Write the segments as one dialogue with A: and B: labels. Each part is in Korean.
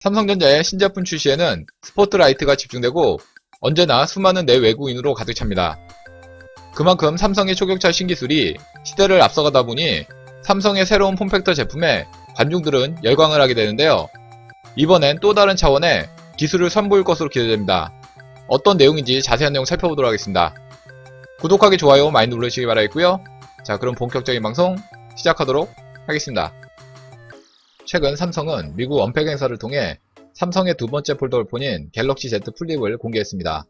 A: 삼성전자의 신제품 출시에는 스포트라이트가 집중되고 언제나 수많은 내외국인으로 가득 찹니다. 그만큼 삼성의 초격차 신기술이 시대를 앞서가다 보니 삼성의 새로운 폼팩터 제품에 관중들은 열광을 하게 되는데요. 이번엔 또 다른 차원의 기술을 선보일 것으로 기대됩니다. 어떤 내용인지 자세한 내용 살펴보도록 하겠습니다. 구독하기, 좋아요 많이 누르시기 바라겠고요. 자, 그럼 본격적인 방송 시작하도록 하겠습니다. 최근 삼성은 미국 언팩 행사를 통해 삼성의 두 번째 폴더폰인 갤럭시 Z 플립을 공개했습니다.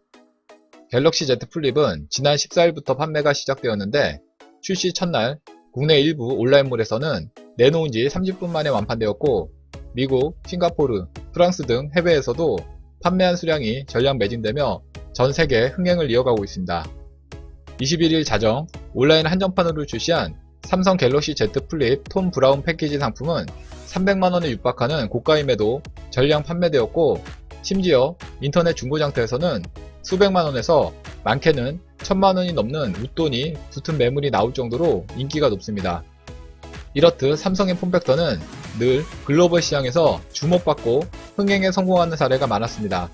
A: 갤럭시 Z 플립은 지난 14일부터 판매가 시작되었는데 출시 첫날 국내 일부 온라인몰에서는 내놓은 지 30분 만에 완판되었고 미국, 싱가포르, 프랑스 등 해외에서도 판매한 수량이 전량 매진되며 전 세계 흥행을 이어가고 있습니다. 21일 자정 온라인 한정판으로 출시한 삼성 갤럭시 Z 플립 톰 브라운 패키지 상품은 300만원에 육박하는 고가임에도 전량 판매되었고 심지어 인터넷 중고장터에서는 수백만원에서 많게는 천만원이 넘는 웃돈이 붙은 매물이 나올 정도로 인기가 높습니다. 이렇듯 삼성의 폼팩터는 늘 글로벌 시장에서 주목받고 흥행에 성공하는 사례가 많았습니다.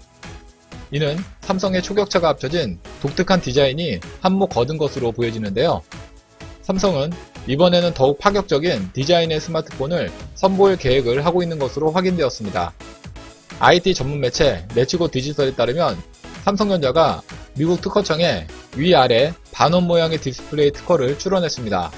A: 이는 삼성의 초격차가 합쳐진 독특한 디자인이 한몫 거둔 것으로 보여지는데요. 삼성은 이번에는 더욱 파격적인 디자인의 스마트폰을 선보일 계획을 하고 있는 것으로 확인되었습니다. IT 전문 매체 레츠고 디지털에 따르면 삼성전자가 미국 특허청에 위아래 반원 모양의 디스플레이 특허를 출원했습니다.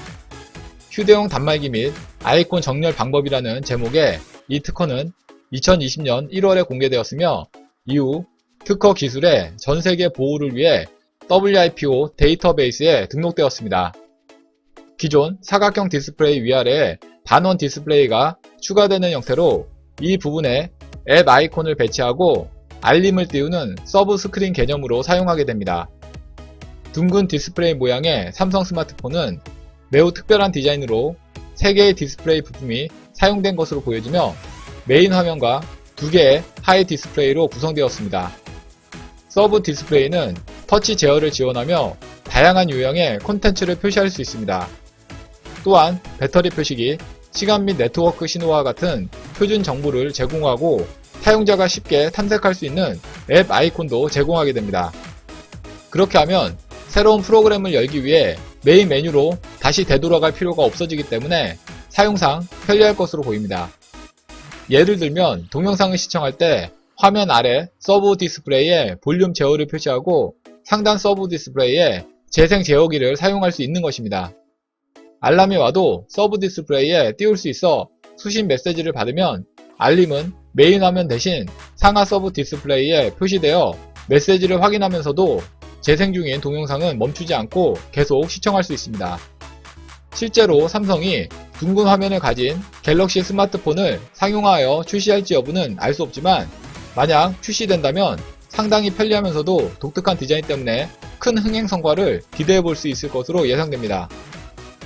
A: 휴대용 단말기 및 아이콘 정렬 방법이라는 제목의 이 특허는 2020년 1월에 공개되었으며 이후 특허 기술의 전 세계 보호를 위해 WIPO 데이터베이스에 등록되었습니다. 기존 사각형 디스플레이 위아래에 반원 디스플레이가 추가되는 형태로 이 부분에 앱 아이콘을 배치하고 알림을 띄우는 서브 스크린 개념으로 사용하게 됩니다. 둥근 디스플레이 모양의 삼성 스마트폰은 매우 특별한 디자인으로 3개의 디스플레이 부품이 사용된 것으로 보여지며 메인 화면과 2개의 하이 디스플레이로 구성되었습니다. 서브 디스플레이는 터치 제어를 지원하며 다양한 유형의 콘텐츠를 표시할 수 있습니다. 또한 배터리 표시기, 시간 및 네트워크 신호와 같은 표준 정보를 제공하고 사용자가 쉽게 탐색할 수 있는 앱 아이콘도 제공하게 됩니다. 그렇게 하면 새로운 프로그램을 열기 위해 메인 메뉴로 다시 되돌아갈 필요가 없어지기 때문에 사용상 편리할 것으로 보입니다. 예를 들면 동영상을 시청할 때 화면 아래 서브 디스플레이에 볼륨 제어를 표시하고 상단 서브 디스플레이에 재생 제어기를 사용할 수 있는 것입니다. 알람이 와도 서브 디스플레이에 띄울 수 있어 수신 메시지를 받으면 알림은 메인 화면 대신 상하 서브 디스플레이에 표시되어 메시지를 확인하면서도 재생 중인 동영상은 멈추지 않고 계속 시청할 수 있습니다. 실제로 삼성이 둥근 화면을 가진 갤럭시 스마트폰을 상용화하여 출시할지 여부는 알 수 없지만 만약 출시된다면 상당히 편리하면서도 독특한 디자인 때문에 큰 흥행 성과를 기대해 볼 수 있을 것으로 예상됩니다.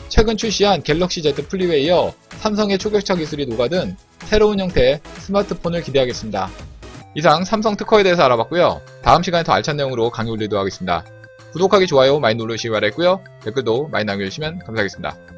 A: 최근 출시한 갤럭시 Z 플립에 이어 삼성의 초격차 기술이 녹아든 새로운 형태의 스마트폰을 기대하겠습니다. 이상 삼성 특허에 대해서 알아봤고요. 다음 시간에 더 알찬 내용으로 강의 올리도록 하겠습니다. 구독하기, 좋아요 많이 눌러주시기 바라겠고요. 댓글도 많이 남겨주시면 감사하겠습니다.